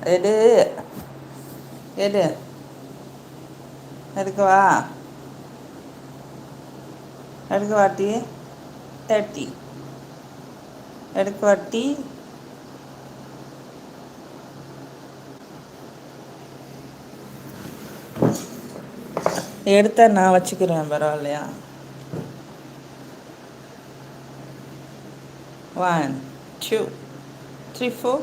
எடு. எடு. எடுக்கவா எடுக்க வாட்டி தேர்ட்டி. எடுக்க வாட்டி எடுத்த நான் வச்சுக்கிறேன் பரவாயில்லையா? One two three four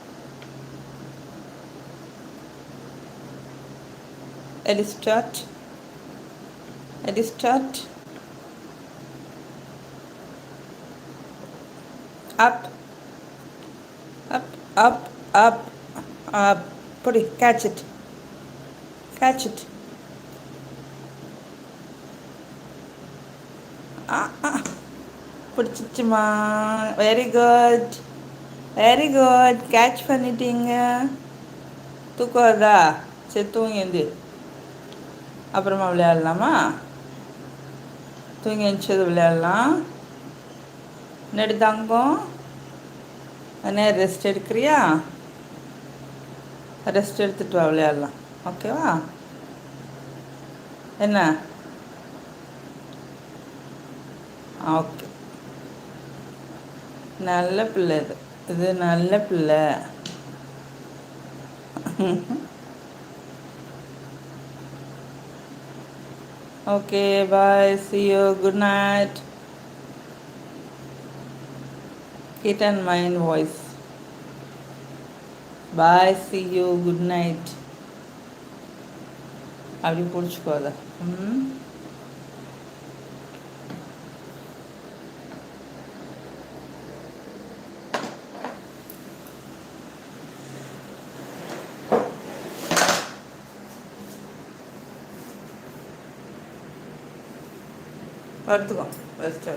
அரிஸ்டாட் அரிஸ்டாட் up up up up up catch it catch it பிடிச்சிச்சுமா very good very good catch பண்ணிட்டீங்க. தூக்கம் வருதா? சரி தூங்கி அப்புறமா விளையாடலாமா? தூங்கி எழுந்தது விளையாடலாம். நெடு தங்கம் நேரம் ரெஸ்ட் எடுக்கிறியா? ரெஸ்ட் எடுத்துட்டு வா விளையாடலாம். ஓகேவா என்ன? ஓகே நல்ல பிள்ளை இது. இது நல்ல பிள்ளை. okay bye see you good night kid and mind voice bye see you good night அப்படி பிடிச்சிக்கோ அதை ம் படுத்துக்கோ ரெஸ்ட்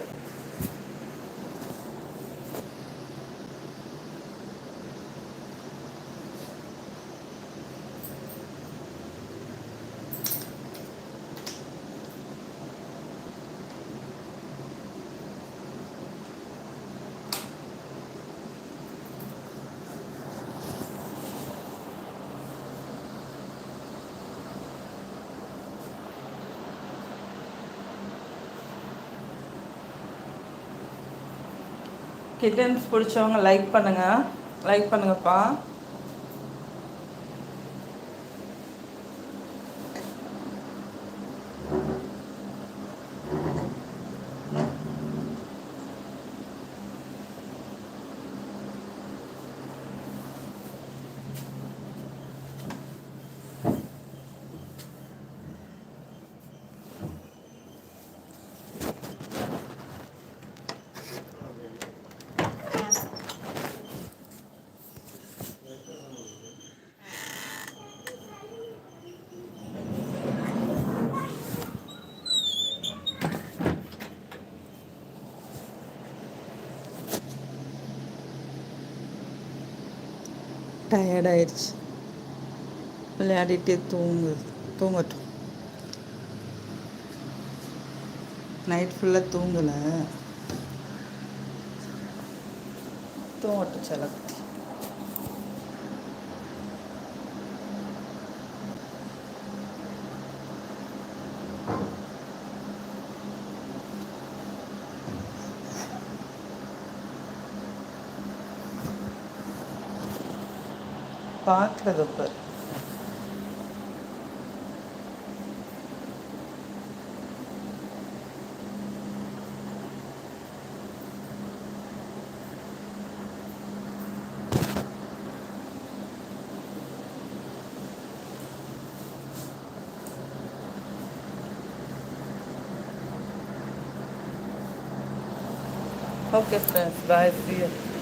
கிட்டன்ஸ் பிடிச்சவங்க லைக் பண்ணுங்க. லைக் பண்ணுங்கப்பா. டயர்டாயிடுச்சு விளையாடிட்டே தூங்குது தூங்கட்டும். நைட் ஃபுல்லாக தூங்கலை. தூங்கட்டும் செலக்தி பார்க்குறது இப்போ Okay, friends. Bye. See you.